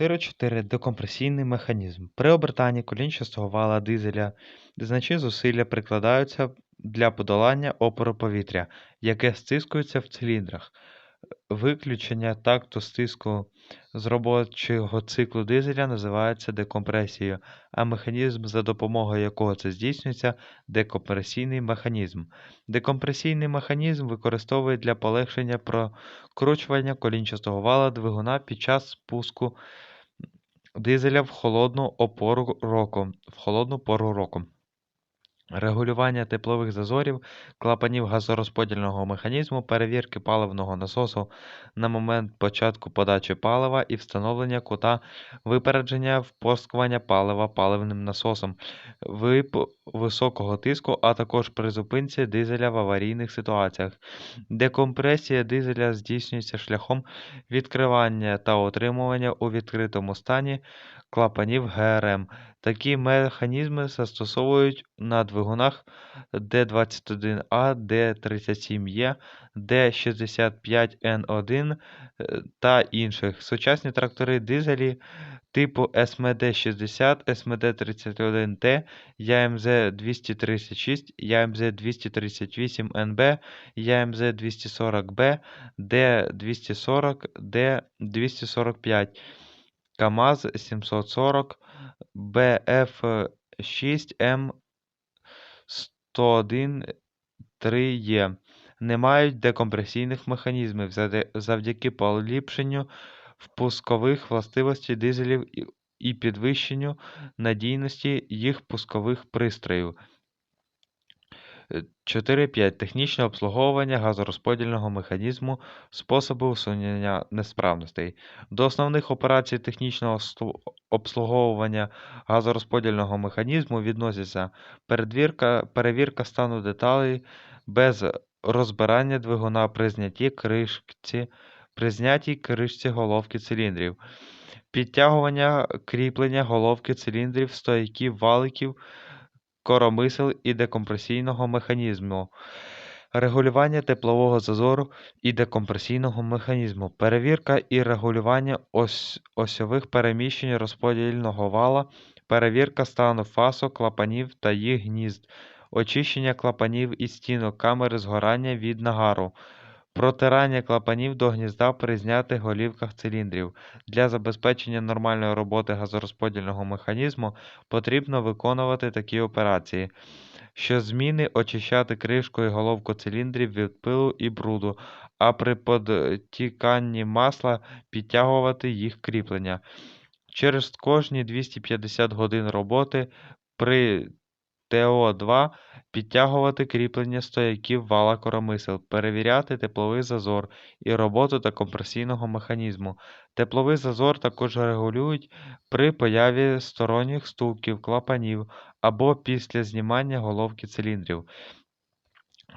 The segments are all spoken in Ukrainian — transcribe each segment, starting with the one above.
4.4 Декомпресійний механізм. При обертанні колінчастого вала дизеля значні зусилля прикладаються для подолання опору повітря, яке стискується в циліндрах. Виключення такту стиску з робочого циклу дизеля називається декомпресією, а механізм, за допомогою якого це здійснюється – декомпресійний механізм. Декомпресійний механізм використовують для полегшення прокручування колінчастого вала двигуна під час спуску дизеля в холодну опору року, в холодну пору року. Регулювання теплових зазорів, клапанів газорозподільного механізму, перевірки паливного насосу на момент початку подачі палива і встановлення кута випередження впорскування палива паливним насосом високого тиску, а також при зупинці дизеля в аварійних ситуаціях. Декомпресія дизеля здійснюється шляхом відкривання та утримування у відкритому стані клапанів ГРМ. Такі механізми застосовують на двигунах Д-21А, Д-37Е, Д-65Н1 та інших. Сучасні трактори дизелі типу СМД-60, СМД-31Т, ЯМЗ-236, ЯМЗ-238НБ, ЯМЗ-240Б, Д-240, Д-245, КАМАЗ-740, БФ6М1013Е не мають декомпресійних механізмів завдяки поліпшенню впускових властивостей дизелів і підвищенню надійності їх пускових пристроїв. 4.5. Технічне обслуговування газорозподільного механізму, способи усунення несправностей. До основних операцій технічного обслуговування газорозподільного механізму відносяться перевірка стану деталей без розбирання двигуна при знятті кришці, при знятій кришці головки циліндрів, підтягування кріплення головки циліндрів, стояків валиків, коромисел і декомпресійного механізму, регулювання теплового зазору і декомпресійного механізму, перевірка і регулювання осьових переміщень розподільного вала, перевірка стану фасу клапанів та їх гнізд, очищення клапанів і стінок камери згорання від нагару, протирання клапанів до гнізда при знятих голівках циліндрів. Для забезпечення нормальної роботи газорозподільного механізму потрібно виконувати такі операції: щозміни очищати кришку і головку циліндрів від пилу і бруду, а при підтіканні масла підтягувати їх кріплення. Через кожні 250 годин роботи при ТО2 підтягувати кріплення стояків вала коромисел, перевіряти тепловий зазор і роботу декомпресійного механізму. Тепловий зазор також регулюють при появі сторонніх стуків, клапанів або після знімання головки циліндрів.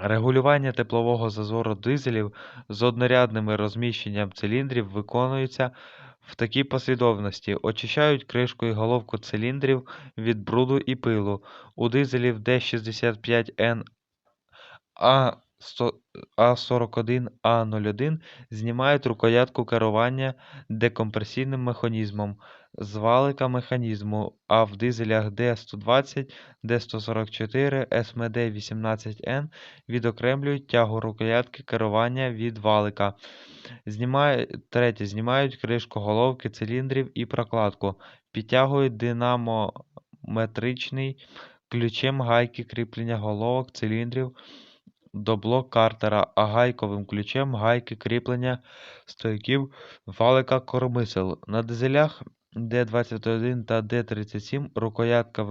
Регулювання теплового зазору дизелів з однорядним розміщенням циліндрів виконується в такій послідовності: очищають кришку і головку циліндрів від бруду і пилу. У дизелів Д-65Н А41А01 знімають рукоятку керування декомпресійним механізмом з валика механізму, а в дизелях Д-120, Д-144, СМД-18Н відокремлюють тягу рукоятки керування від валика. Третє. Знімають кришку головки циліндрів і прокладку. Підтягують динамометричний ключем гайки кріплення головок циліндрів до блок картера, а гайковим ключем гайки кріплення стояків валика коромисел. На дизелях Д-21 та Д-37 рукоятка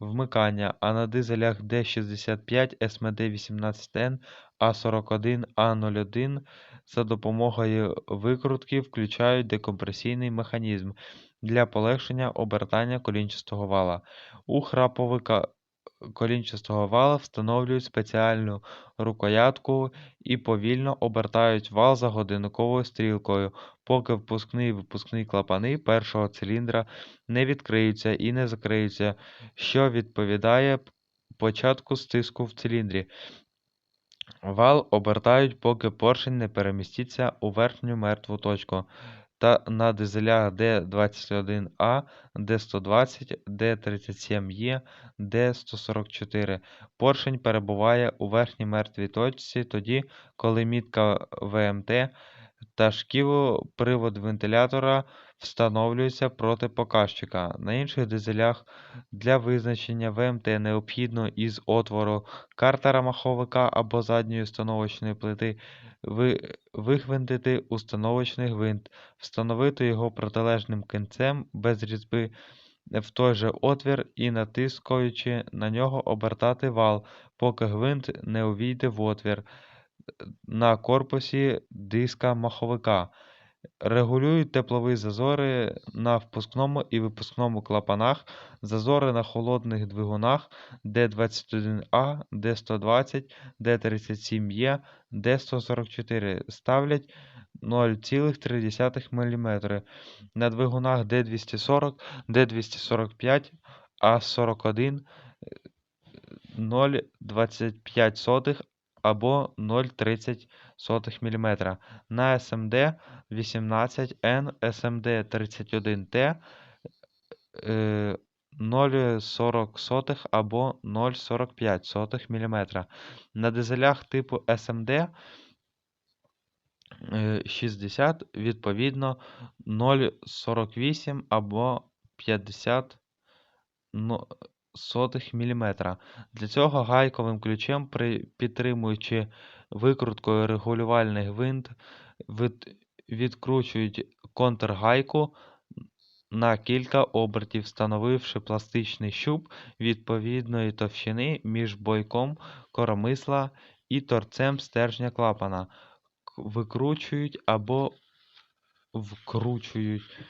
вмикання, а на дизелях Д-65, СМД-18Н, А41, А01 за допомогою викрутки включають декомпресійний механізм для полегшення обертання колінчастого вала. У храповика колінчастого вала встановлюють спеціальну рукоятку і повільно обертають вал за годинниковою стрілкою, поки впускний і випускний клапани першого циліндра не відкриються і не закриються, що відповідає початку стиску в циліндрі. Вал обертають, поки поршень не переміститься у верхню мертву точку. Та на дизелях Д-21А, Д-120, Д-37Е, Д-144. Поршень перебуває у верхній мертвій точці тоді, коли мітка ВМТ та шківопривод вентилятора встановлюються проти показчика. На інших дизелях для визначення ВМТ необхідно із отвору картера маховика або задньої установочної плити ви- вигвинтити установочний гвинт, встановити його протилежним кінцем без різьби в той же отвір і, натискаючи на нього, обертати вал, поки гвинт не увійде в отвір на корпусі диска маховика. Регулюють теплові зазори на впускному і випускному клапанах, зазори на холодних двигунах Д-21А, Д-120, Д-37Е, Д-144 ставлять 0,3 мм. На двигунах Д-240, Д-245, А-41 0,25 або 0,30 мм. На СМД 18Н, СМД 31Т е, 0,40 або 0,45 мм. На дизелях типу СМД е, 60 відповідно 0,48 або 50 міліметра. Для цього гайковим ключем, підтримуючи викруткою регулювальний гвинт, від, відкручують контргайку на кілька обертів, встановивши пластичний щуп відповідної товщини між бойком коромисла і торцем стержня клапана. Викручують або вкручують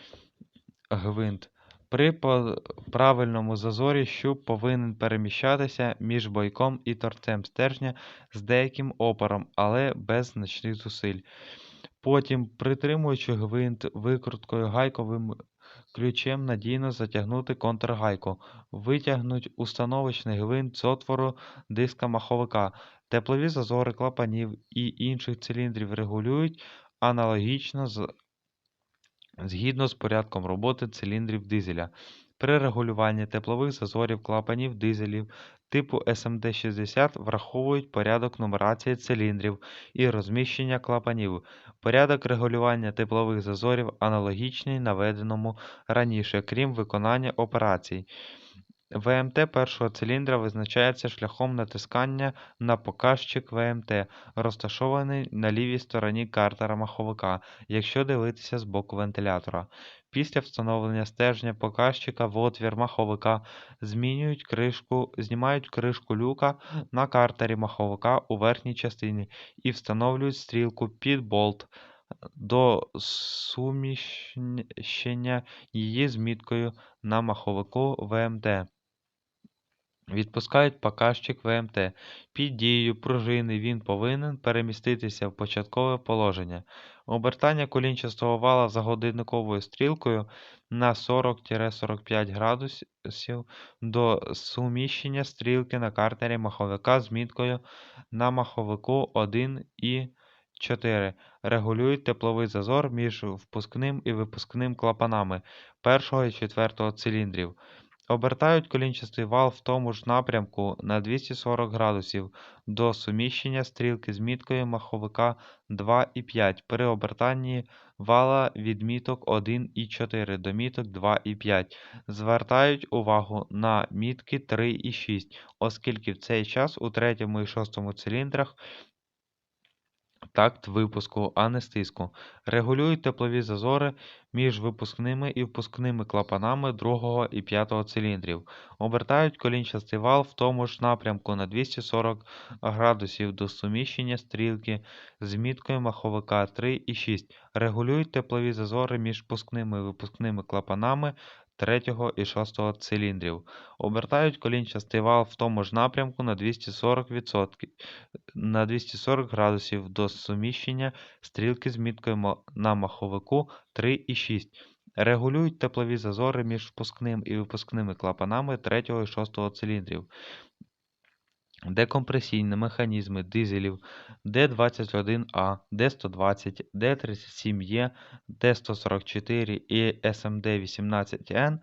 гвинт. При правильному зазорі щуп повинен переміщатися між бойком і торцем стержня з деяким опором, але без значних зусиль. Потім, притримуючи гвинт викруткою гайковим ключем, надійно затягнути контргайку. Витягнуть установочний гвинт з отвору диска маховика. Теплові зазори клапанів і інших циліндрів регулюють аналогічно з згідно з порядком роботи циліндрів дизеля. При регулюванні теплових зазорів клапанів дизелів типу SMD60 враховують порядок нумерації циліндрів і розміщення клапанів. Порядок регулювання теплових зазорів аналогічний наведеному раніше, крім виконання операцій. ВМТ першого циліндра визначається шляхом натискання на показчик ВМТ, розташований на лівій стороні картера маховика, якщо дивитися з боку вентилятора. Після встановлення стержня показчика в отвір маховика змінюють кришку, знімають кришку люка на картері маховика у верхній частині і встановлюють стрілку під болт до суміщення її з міткою на маховику ВМТ. Відпускають показчик ВМТ. Під дією пружини він повинен переміститися в початкове положення. Обертання колінчастого вала за годинниковою стрілкою на 40-45 градусів до суміщення стрілки на картері маховика з міткою на маховику 1 і 4. Регулюють тепловий зазор між впускним і випускним клапанами першого і четвертого циліндрів. Обертають колінчастий вал в тому ж напрямку на 240 градусів до суміщення стрілки з міткою маховика 2 і 5 при обертанні вала від міток 1 і 4 до міток 2 і 5. Звертають увагу на мітки 3 і 6, оскільки в цей час у третьому і шостому циліндрах такт випуску, а не стиску. Регулюють теплові зазори між випускними і впускними клапанами другого і п'ятого циліндрів. Обертають колінчастий вал в тому ж напрямку на 240 градусів до суміщення стрілки з міткою маховика 3 і 6. Регулюють теплові зазори між впускними і випускними клапанами третього і шостого циліндрів. Обертають колінчастий вал в тому ж напрямку на 240 на 240 градусів до суміщення стрілки з міткою на маховику 3 і 6. Регулюють теплові зазори між впускним і випускними клапанами 3 і 6 циліндрів. Декомпресійні механізми дизелів Д-21А, Д-120, Д-37Е, Д-144 і СМД-18Н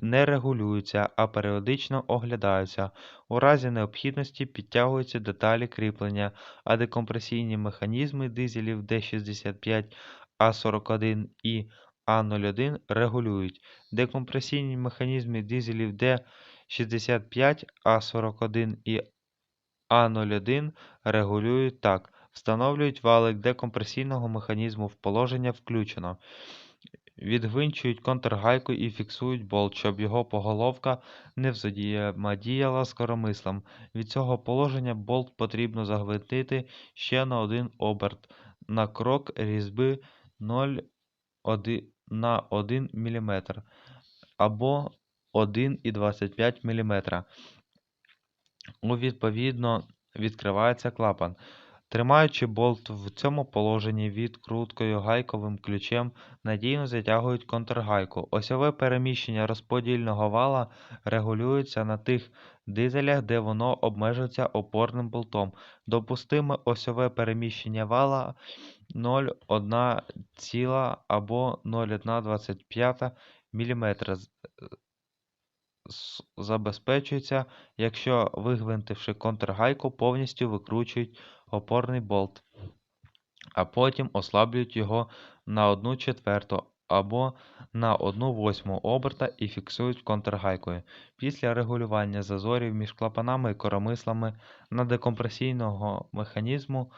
не регулюються, а періодично оглядаються. У разі необхідності підтягуються деталі кріплення, а декомпресійні механізми дизелів Д-65, А-41 і А-01 регулюють. Декомпресійні механізми дизелів Д-65, А-41 і А-01 регулюють так. Встановлюють валик декомпресійного механізму в положення «включено». Відгвинчують контргайку і фіксують болт, щоб його поголовка не взаємодіяла з коромислом. Від цього положення болт потрібно загвинтити ще на один оберт на крок різьби 0,1 на 1 мм або 1,25 мм. Відповідно відкривається клапан. Тримаючи болт в цьому положенні відкруткою гайковим ключем, надійно затягують контргайку. Осьове переміщення розподільного вала регулюється на тих дизелях, де воно обмежується опорним болтом. Допустиме осьове переміщення вала 0,1 ціла або 0,125 мм забезпечується, якщо, вигвинтивши контргайку, повністю викручують опорний болт, а потім ослаблюють його на 1 четверту або на 1 восьму оберта і фіксують контргайкою. Після регулювання зазорів між клапанами і коромислами на декомпресійного механізму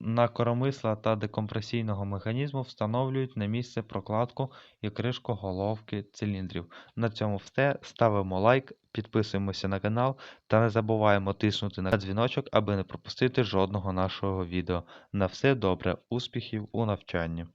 на коромисла та декомпресійного механізму встановлюють на місце прокладку і кришку головки циліндрів. На цьому все. Ставимо лайк, підписуємося на канал та не забуваємо тиснути на дзвіночок, аби не пропустити жодного нашого відео. На все добре, успіхів у навчанні!